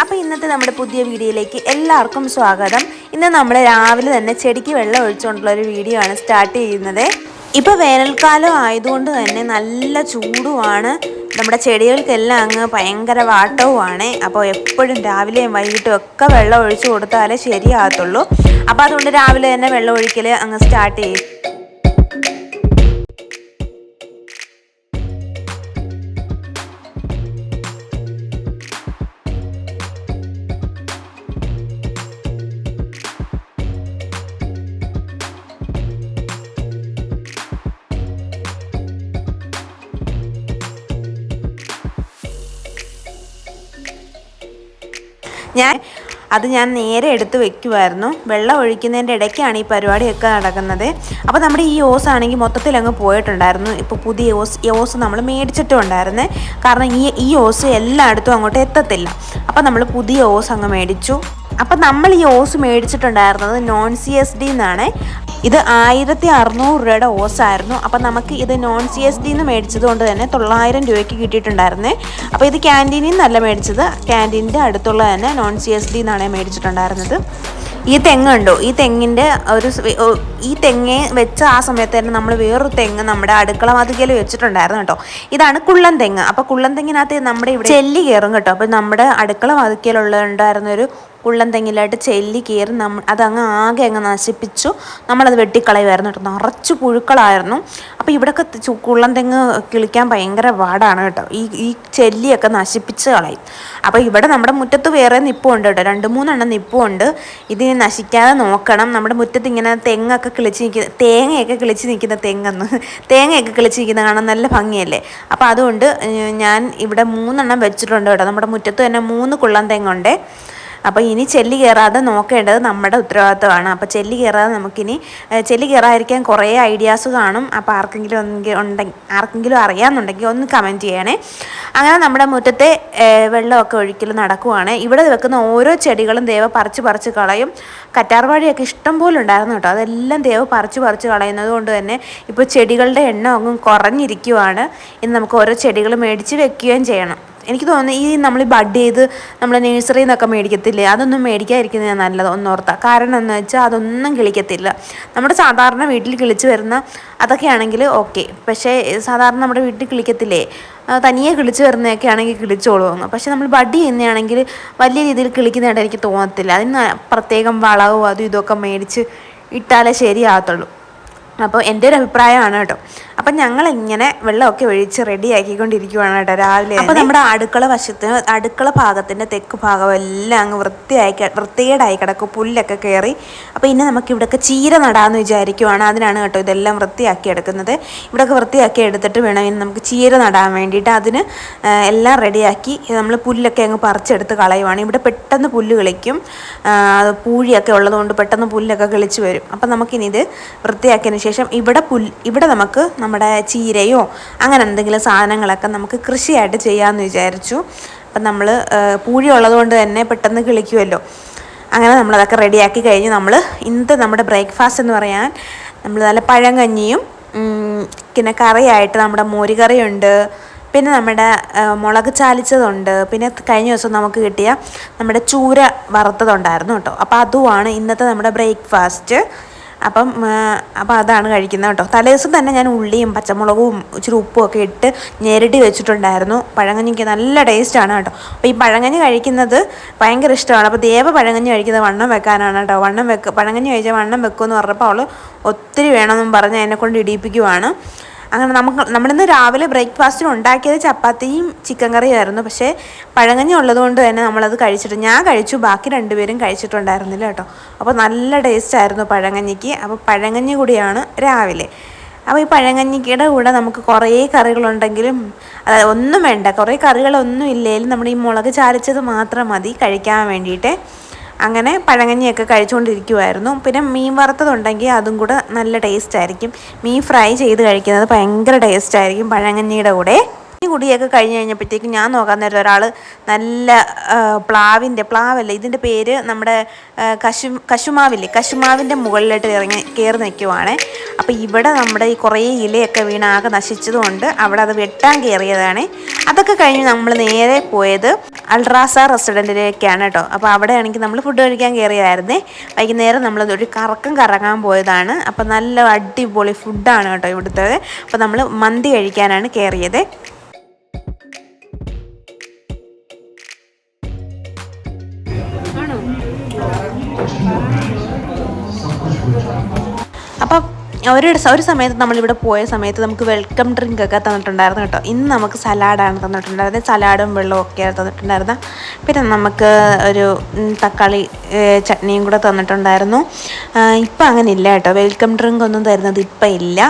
അപ്പോൾ ഇന്നത്തെ നമ്മുടെ പുതിയ വീഡിയോയിലേക്ക് എല്ലാവർക്കും സ്വാഗതം. ഇന്ന് നമ്മൾ രാവിലെ തന്നെ ചെടിക്ക് വെള്ളം ഒഴിച്ചുകൊണ്ടുള്ള ഒരു വീഡിയോ ആണ് സ്റ്റാർട്ട് ചെയ്യുന്നത്. ഇപ്പോൾ വേനൽക്കാലം ആയതുകൊണ്ട് തന്നെ നല്ല ചൂടുമാണ്. നമ്മുടെ ചെടികൾക്കെല്ലാം അങ്ങ് ഭയങ്കര വാട്ടവുമാണ്. അപ്പോൾ എപ്പോഴും രാവിലെയും വൈകിട്ടും ഒക്കെ വെള്ളം ഒഴിച്ചു കൊടുത്താലേ ശരിയാകത്തുള്ളൂ. അപ്പോൾ അതുകൊണ്ട് രാവിലെ തന്നെ വെള്ളം ഒഴിക്കൽ അങ്ങ് സ്റ്റാർട്ട് ചെയ്യും. ഞാൻ അത് ഞാൻ നേരെ എടുത്ത് വെക്കുമായിരുന്നു വെള്ളം ഒഴിക്കുന്നതിന്റെ ഇടയ്ക്കാണ് ഈ പരിപാടിയൊക്കെ നടക്കുന്നത്. അപ്പോൾ നമ്മുടെ ഈ ഓസ് ആണെങ്കിൽ മൊത്തത്തിൽ അങ്ങ് പോയിട്ടുണ്ടായിരുന്നു. ഇപ്പോൾ പുതിയ ഓസ് ഓസ് നമ്മൾ മേടിച്ചിട്ടും ഉണ്ടായിരുന്നേ കാരണം ഈ ഈ ഓസ് എല്ലായിടത്തും അങ്ങോട്ട് എത്തത്തില്ല. അപ്പോൾ നമ്മൾ പുതിയ ഓസ് അങ്ങ് മേടിച്ചു. അപ്പം നമ്മൾ ഈ ഓസ് മേടിച്ചിട്ടുണ്ടായിരുന്നത് നോൺ സി എസ് ഡി എന്നാണ് ഇത് ആയിരത്തി അറുന്നൂറ് രൂപയുടെ ഓസായിരുന്നു അപ്പം നമുക്ക് ഇത് നോൺ സി എസ് ഡി എന്ന് മേടിച്ചത് കൊണ്ട് തന്നെ തൊള്ളായിരം രൂപയ്ക്ക് കിട്ടിയിട്ടുണ്ടായിരുന്നേ. അപ്പോൾ ഇത് ക്യാന്റീനിൽ നിന്നല്ല മേടിച്ചത്. ക്യാന്റീനിന്റെ അടുത്തുള്ള തന്നെ നോൺ സി എസ് ഡി എന്നാണ് മേടിച്ചിട്ടുണ്ടായിരുന്നത്. ഈ തെങ്ങുണ്ടോ ഈ തെങ്ങിന്റെ ഒരു ഈ തെങ്ങ് വെച്ച ആ സമയത്ത് തന്നെ നമ്മൾ വേറൊരു തെങ്ങ് നമ്മുടെ അടുക്കള മതികയിൽ വെച്ചിട്ടുണ്ടായിരുന്നു കേട്ടോ. ഇതാണ് കുള്ളൻ തെങ്ങ്. അപ്പോൾ കുള്ളൻ തെങ്ങിനകത്ത് നമ്മുടെ ഇവിടെ ചെല്ലി കയറും കേട്ടോ. അപ്പോൾ നമ്മുടെ അടുക്കള മതിക്കലുള്ള ഉണ്ടായിരുന്ന ഒരു കുള്ളൻ തെങ്ങിലായിട്ട് ചെല്ലി കയറി നമ്മൾ അതങ്ങ് ആകെ അങ്ങ് നശിപ്പിച്ചു. നമ്മളത് വെട്ടിക്കളയുമായിരുന്നു കേട്ടോ. നിറച്ച് പുഴുക്കളായിരുന്നു. അപ്പോൾ ഇവിടെയൊക്കെ ഉള്ളം തെങ്ങ് കിളിക്കാൻ ഭയങ്കര പാടാണ് കേട്ടോ. ഈ ഈ ചെല്ലിയൊക്കെ നശിപ്പിച്ച് കളയും. അപ്പോൾ ഇവിടെ നമ്മുടെ മുറ്റത്ത് വേറെ നിപ്പുണ്ട് കേട്ടോ. രണ്ട് മൂന്നെണ്ണം നിപ്പുണ്ട്. ഇത് നശിക്കാതെ നോക്കണം. നമ്മുടെ മുറ്റത്ത് ഇങ്ങനെ തെങ്ങൊക്കെ കിളിച്ച് നിൽക്കുന്ന തേങ്ങയൊക്കെ കിളിച്ച് നിൽക്കുന്ന തെങ്ങെന്ന് തേങ്ങയൊക്കെ കിളിച്ച് നിൽക്കുന്ന കാണാൻ നല്ല ഭംഗിയല്ലേ? അപ്പോൾ അതുകൊണ്ട് ഞാൻ ഇവിടെ മൂന്നെണ്ണം വെച്ചിട്ടുണ്ട് കേട്ടോ. നമ്മുടെ മുറ്റത്ത് തന്നെ മൂന്ന് കുള്ളൻ തെങ്ങുണ്ട്. അപ്പോൾ ഇനി ചെല്ലി കയറാതെ നോക്കേണ്ടത് നമ്മുടെ ഉത്തരവാദിത്തമാണ് അപ്പോൾ ചെല്ലി കയറാതെ നമുക്കിനി ചെല്ലി കയറാതിരിക്കാൻ കുറേ ഐഡിയാസ് കാണും. അപ്പോൾ ആർക്കെങ്കിലും ഉണ്ടെങ്കിൽ ആർക്കെങ്കിലും അറിയാമെന്നുണ്ടെങ്കിൽ ഒന്ന് കമന്റ് ചെയ്യണേ. അങ്ങനെ നമ്മുടെ മുറ്റത്തെ വെള്ളമൊക്കെ ഒഴിക്കൽ നടക്കുവാണ്. ഇവിടെ വെക്കുന്ന ഓരോ ചെടികളും ദേവ പറിച്ച് പറിച്ച് കളയും. കറ്റാർവാഴിയൊക്കെ ഇഷ്ടം പോലെ ഉണ്ടായിരുന്നു കേട്ടോ. അതെല്ലാം ദേവ പറിച്ച് പറിച്ച് കളയുന്നത് കൊണ്ട് തന്നെ ഇപ്പോൾ ചെടികളുടെ എണ്ണം അങ്ങും കുറഞ്ഞിരിക്കുവാണ്. ഇനി നമുക്ക് ഓരോ ചെടികൾ മേടിച്ച് വെക്കുകയും ചെയ്യണം. എനിക്ക് തോന്നുന്നു ഈ നമ്മൾ ബഡ് ചെയ്ത് നമ്മൾ നേഴ്സറിയിൽ നിന്നൊക്കെ മേടിക്കത്തില്ലേ? അതൊന്നും മേടിക്കാതിരിക്കുന്നത് നല്ലത് ഒന്നോർത്ത. കാരണം എന്ന് വെച്ചാൽ അതൊന്നും കിളിക്കത്തില്ല. നമ്മുടെ സാധാരണ വീട്ടിൽ കിളിച്ച് വരുന്ന അതൊക്കെയാണെങ്കിൽ ഓക്കെ പക്ഷേ സാധാരണ നമ്മുടെ വീട്ടിൽ കിളിക്കത്തില്ലേ? തനിയെ കിളിച്ച് വരുന്നതൊക്കെ ആണെങ്കിൽ കിളിച്ചോളും പക്ഷേ നമ്മൾ ബഡ് ചെയ്യുന്നതാണെങ്കിൽ വലിയ രീതിയിൽ കിളിക്കുന്നതായിട്ട് എനിക്ക് തോന്നത്തില്ല. അതിന് പ്രത്യേകം വളവും അതും ഇതൊക്കെ മേടിച്ച് ഇട്ടാലേ ശരിയാകത്തുള്ളൂ. അപ്പോൾ എന്റെ ഒരു അഭിപ്രായമാണ് കേട്ടോ. അപ്പം ഞങ്ങൾ ഇങ്ങനെ വെള്ളമൊക്കെ ഒഴിച്ച് റെഡി ആക്കിക്കൊണ്ടിരിക്കുവാണ് കേട്ടോ രാവിലെ അപ്പോൾ നമ്മുടെ അടുക്കള വശത്ത് അടുക്കള ഭാഗത്തിന്റെ തെക്ക് ഭാഗം എല്ലാം അങ്ങ് വൃത്തിയായി വൃത്തികേടായി കിടക്കും. പുല്ലൊക്കെ കയറി. അപ്പോൾ ഇനി നമുക്ക് ഇവിടെയൊക്കെ ചീര നടാമെന്ന് വിചാരിക്കുവാണ്. അതിനാണ് കേട്ടോ ഇതെല്ലാം വൃത്തിയാക്കി എടുക്കുന്നത്. ഇവിടെയൊക്കെ വൃത്തിയാക്കി എടുത്തിട്ട് വേണം ഇനി നമുക്ക് ചീര നടാൻ വേണ്ടിയിട്ട് അതിന് എല്ലാം റെഡിയാക്കി നമ്മൾ പുല്ലൊക്കെ അങ്ങ് പറിച്ചെടുത്ത് കളയുവാണ്. ഇവിടെ പെട്ടെന്ന് പുല്ല് കളിക്കും. പൂഴിയൊക്കെ ഉള്ളതുകൊണ്ട് പെട്ടെന്ന് പുല്ലൊക്കെ കിളിച്ച് വരും. അപ്പം നമുക്കിനി ഇത് വൃത്തിയാക്കിയതിന് ശേഷം ഇവിടെ പുല്ല് ഇവിടെ നമുക്ക് നമ്മുടെ ചീരയോ അങ്ങനെ എന്തെങ്കിലും സാധനങ്ങളൊക്കെ നമുക്ക് കൃഷിയായിട്ട് ചെയ്യാമെന്ന് വിചാരിച്ചു. അപ്പം നമ്മൾ പൂഴി ഉള്ളതുകൊണ്ട് തന്നെ പെട്ടെന്ന് കിളിക്കുമല്ലോ അങ്ങനെ നമ്മളതൊക്കെ റെഡിയാക്കി കഴിഞ്ഞ് നമ്മൾ ഇന്നത്തെ നമ്മുടെ ബ്രേക്ക്ഫാസ്റ്റ് എന്ന് പറയാൻ നമ്മൾ നല്ല പഴങ്കഞ്ഞിയും കഞ്ഞിയും പിന്നെ കറിയായിട്ട് നമ്മുടെ മോരുകറിയുണ്ട് പിന്നെ നമ്മുടെ മുളക് ചാലിച്ചതുണ്ട് പിന്നെ കഴിഞ്ഞ ദിവസം നമുക്ക് കിട്ടിയ നമ്മുടെ ചൂര വറുത്തതുണ്ടായിരുന്നു കേട്ടോ. അപ്പോൾ അതുമാണ് ഇന്നത്തെ നമ്മുടെ ബ്രേക്ക്ഫാസ്റ്റ്. അപ്പം അപ്പോൾ അപ്പം അതാണ് കഴിക്കുന്നത് കേട്ടോ. തലേദിവസം തന്നെ ഞാൻ ഉള്ളിയും പച്ചമുളകും ഇച്ചിരി ഉപ്പും ഒക്കെ ഇട്ട് ഞെരടി വെച്ചിട്ടുണ്ടായിരുന്നു. പഴങ്കഞ്ഞിക്ക് നല്ല ടേസ്റ്റാണ് കേട്ടോ. അപ്പോൾ ഈ പഴങ്കഞ്ഞി കഴിക്കുന്നത് ഭയങ്കര ഇഷ്ടമാണ്. അപ്പോൾ ദേവ പഴങ്കഞ്ഞി കഴിക്കുന്നത് വണ്ണം വെക്കാനാണ് കേട്ടോ. വണ്ണം വെക്ക് പഴങ്കഞ്ഞി കഴിച്ചാൽ വണ്ണം വെക്കുമെന്ന് പറഞ്ഞപ്പോൾ അവൾ ഒത്തിരി വേണമെന്നും പറഞ്ഞ് എന്നെ കൊണ്ട് ഇടിയിപ്പിക്കുവാണ്. അങ്ങനെ നമുക്ക് നമ്മളിന്ന് രാവിലെ ബ്രേക്ക്ഫാസ്റ്റിന് ഉണ്ടാക്കിയത് ചപ്പാത്തിയും ചിക്കൻ കറിയും ആയിരുന്നു പക്ഷേ പഴങ്കഞ്ഞി ഉള്ളതുകൊണ്ട് തന്നെ നമ്മളത് കഴിച്ചിട്ട് ഞാൻ കഴിച്ചു. ബാക്കി രണ്ടുപേരും കഴിച്ചിട്ടുണ്ടായിരുന്നില്ല കേട്ടോ. അപ്പോൾ നല്ല ടേസ്റ്റ് ആയിരുന്നു പഴങ്ങഞ്ഞിക്ക് അപ്പോൾ പഴങ്കഞ്ഞി കൂടിയാണ് രാവിലെ. അപ്പോൾ ഈ പഴങ്കഞ്ഞിക്കയുടെ കൂടെ നമുക്ക് കുറേ കറികളുണ്ടെങ്കിലും അതായത് ഒന്നും വേണ്ട കുറേ കറികളൊന്നും ഇല്ലെങ്കിലും നമ്മുടെ ഈ മുളക് ചാലിച്ചത് മാത്രം മതി കഴിക്കാൻ വേണ്ടിയിട്ട്. അങ്ങനെ പഴങ്ങഞ്ഞിയൊക്കെ കഴിച്ചുകൊണ്ടിരിക്കുമായിരുന്നു പിന്നെ മീൻ വറുത്തതുണ്ടെങ്കിൽ അതും കൂടെ നല്ല ടേസ്റ്റ് ആയിരിക്കും മീൻ ഫ്രൈ ചെയ്ത് കഴിക്കുന്നത് ഭയങ്കര ടേസ്റ്റ് ആയിരിക്കും പഴങ്ങഞ്ഞിയുടെ കൂടെ. ഈ കുടിയൊക്കെ കഴിഞ്ഞ് കഴിഞ്ഞപ്പോഴത്തേക്കും ഞാൻ നോക്കാൻ നേരം ഒരാൾ നല്ല പ്ലാവിന്റെ പ്ലാവല്ല ഇതിന്റെ പേര് നമ്മുടെ കശു കശുമാവില്ലേ? കശുമാവിന്റെ മുകളിലോട്ട് ഇറങ്ങി കയറി നിൽക്കുവാണ്. അപ്പോൾ ഇവിടെ നമ്മുടെ ഈ കുറേ ഇലയൊക്കെ വീണാകെ നശിച്ചതുകൊണ്ട് അവിടെ അത് വെട്ടാൻ കയറിയതാണ്. അതൊക്കെ കഴിഞ്ഞ് നമ്മൾ നേരെ പോയത് അൾട്രാസ റെസ്റ്റോറന്റിലേക്കാണ് കേട്ടോ. അപ്പോൾ അവിടെ ആണെങ്കിൽ നമ്മൾ ഫുഡ് കഴിക്കാൻ കയറിയായിരുന്നേ വൈകുന്നേരം നമ്മൾ ഒരു കറക്കം കറങ്ങാൻ പോയതാണ്. അപ്പോൾ നല്ല അടിപൊളി ഫുഡാണ് കേട്ടോ ഇവിടുത്തെ. അപ്പോൾ നമ്മൾ മന്തി കഴിക്കാനാണ് കയറിയത് അപ്പം ഒരു ഒരു സമയത്ത് നമ്മളിവിടെ പോയ സമയത്ത് നമുക്ക് വെൽക്കം ഡ്രിങ്ക് ഒക്കെ തന്നിട്ടുണ്ടായിരുന്നു കേട്ടോ. ഇന്ന് നമുക്ക് സലാഡാണ് തന്നിട്ടുണ്ടായിരുന്നത്. സലാഡും വെള്ളവും ഒക്കെയാണ് തന്നിട്ടുണ്ടായിരുന്നത്. പിന്നെ നമുക്ക് ഒരു തക്കാളി ചട്നിയും കൂടെ തന്നിട്ടുണ്ടായിരുന്നു. ഇപ്പം അങ്ങനെ ഇല്ല കേട്ടോ. വെൽക്കം ഡ്രിങ്ക് ഒന്നും തരുന്നത് ഇപ്പം ഇല്ല.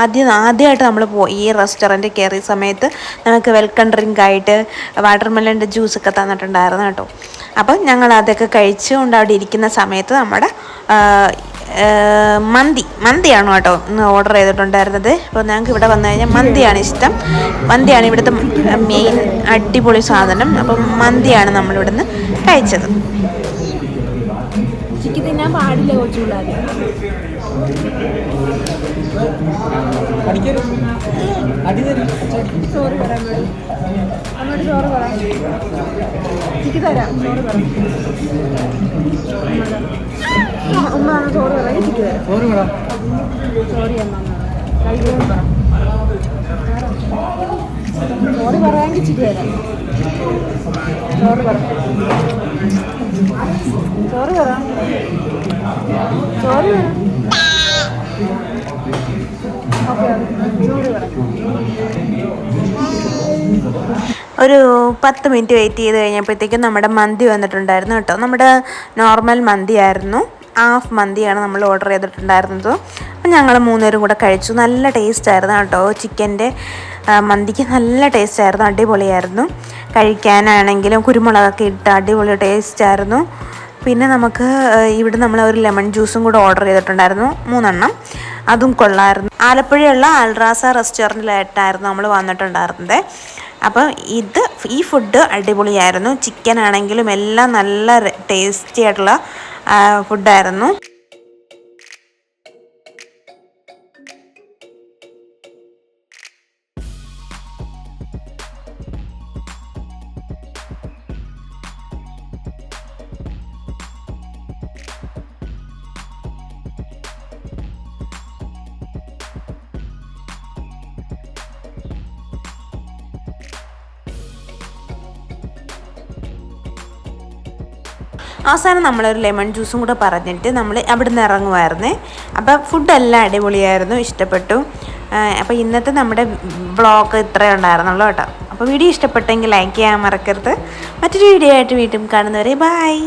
ആദ്യം ആദ്യമായിട്ട് നമ്മൾ പോയി ഈ റെസ്റ്റോറന്റ് കയറിയ സമയത്ത് നമുക്ക് വെൽക്കം ഡ്രിങ്ക് ആയിട്ട് വാട്ടർമെലന്റെ ജ്യൂസൊക്കെ തന്നിട്ടുണ്ടായിരുന്നു കേട്ടോ. അപ്പം ഞങ്ങൾ അതൊക്കെ കഴിച്ചുകൊണ്ട് അവിടെ ഇരിക്കുന്ന സമയത്ത് നമ്മുടെ മന്തി. മന്തിയാണ് കേട്ടോ ഇന്ന് ഓർഡർ ചെയ്തിട്ടുണ്ടായിരുന്നത്? അപ്പോൾ ഞങ്ങൾക്ക് ഇവിടെ വന്നു കഴിഞ്ഞാൽ മന്തിയാണ് ഇഷ്ടം. മന്തിയാണ് ഇവിടുത്തെ മെയിൻ അടിപൊളി സാധനം. അപ്പം മന്തിയാണ് നമ്മളിവിടുന്ന് കഴിച്ചത്. ചോറ് തരാം. ഒരു പത്ത് മിനിറ്റ് വെയിറ്റ് ചെയ്ത് കഴിഞ്ഞപ്പോഴത്തേക്കും നമ്മുടെ മന്തി വന്നിട്ടുണ്ടായിരുന്നു കേട്ടോ. നമ്മുടെ നോർമൽ മന്തിയായിരുന്നു. ഹാഫ് മന്തിയാണ് നമ്മൾ ഓർഡർ ചെയ്തിട്ടുണ്ടായിരുന്നത്. അപ്പം ഞങ്ങൾ മൂന്നുപേരും കൂടെ കഴിച്ചു. നല്ല ടേസ്റ്റ് ആയിരുന്നു കേട്ടോ. ചിക്കന്റെ മന്തിക്ക് നല്ല ടേസ്റ്റ് ആയിരുന്നു. അടിപൊളിയായിരുന്നു. കഴിക്കാനാണെങ്കിലും കുരുമുളകൊക്കെ ഇട്ട് അടിപൊളി ടേസ്റ്റ് ആയിരുന്നു. പിന്നെ നമുക്ക് ഇവിടെ നമ്മൾ ഒരു ലെമൺ ജ്യൂസും കൂടെ ഓർഡർ ചെയ്തിട്ടുണ്ടായിരുന്നു മൂന്നെണ്ണം. അതും കൊള്ളായിരുന്നു. ആലപ്പുഴയുള്ള അൽറാസ റെസ്റ്റോറന്റിലായിട്ടായിരുന്നു നമ്മൾ വന്നിട്ടുണ്ടായിരുന്നത്. അപ്പം ഇത് ഈ ഫുഡ് അടിപൊളിയായിരുന്നു. ചിക്കൻ ആണെങ്കിലും എല്ലാം നല്ല ടേസ്റ്റി ആയിട്ടുള്ള ഫുഡായിരുന്നു അവസാനം നമ്മളൊരു ലെമൺ ജ്യൂസും കൂടെ പറഞ്ഞിട്ട് നമ്മൾ അവിടെ നിന്ന് ഇറങ്ങുമായിരുന്നേ അപ്പോൾ ഫുഡെല്ലാം അടിപൊളിയായിരുന്നു ഇഷ്ടപ്പെട്ടു. അപ്പോൾ ഇന്നത്തെ നമ്മുടെ ബ്ലോഗ് ഇത്രയേ ഉണ്ടായിരുന്നുള്ളൂ കേട്ടോ. അപ്പോൾ വീഡിയോ ഇഷ്ടപ്പെട്ടെങ്കിൽ ലൈക്ക് ചെയ്യാൻ മറക്കരുത്. മറ്റൊരു വീഡിയോ ആയിട്ട് വീണ്ടും കാണുന്നവരെ ബായ്